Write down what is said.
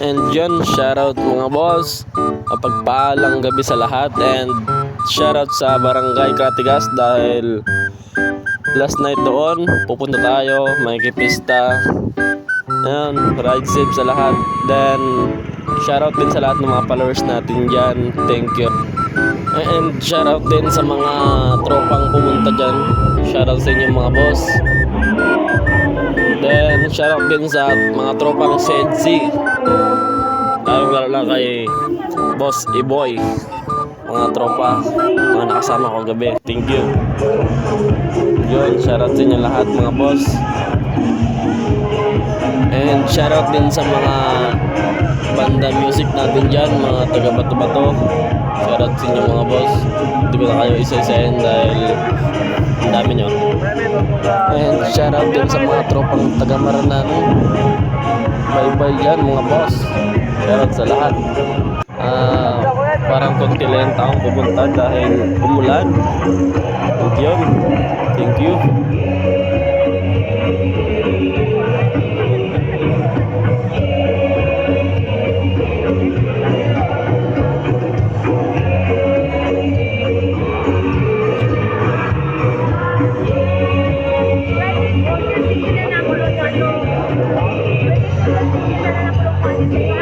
And yun, shoutout mga boss. Mapagpaalang gabi sa lahat and shoutout sa Barangay Katigas dahil last night doon, pupunta tayo, makikipista. Ayan, ride safe sa lahat. Then, shoutout din sa lahat ng mga followers natin dyan. Thank you. And shoutout din sa mga tropang pumunta dyan. Shoutout sa inyo mga boss. Shoutout din sa mga tropang Sedsi. Lalo lang kay Boss Iboy. Mga tropa, mga nakasama ko gabi. Thank you. Yun, shoutout sa inyo lahat mga boss. And shoutout din sa mga banda music natin dyan, mga taga Bato-Bato. Shoutout sa inyo mga boss. Hindi ko na kayo isa-isahin dahil ang dami nyo. And shoutout din sa mga tropang taga Maranan. Bye-bye dyan mga boss. Shoutout sa lahat. Ah, parang konti lang taong pupunta dahil umulan. And yun. Thank you. Thank you.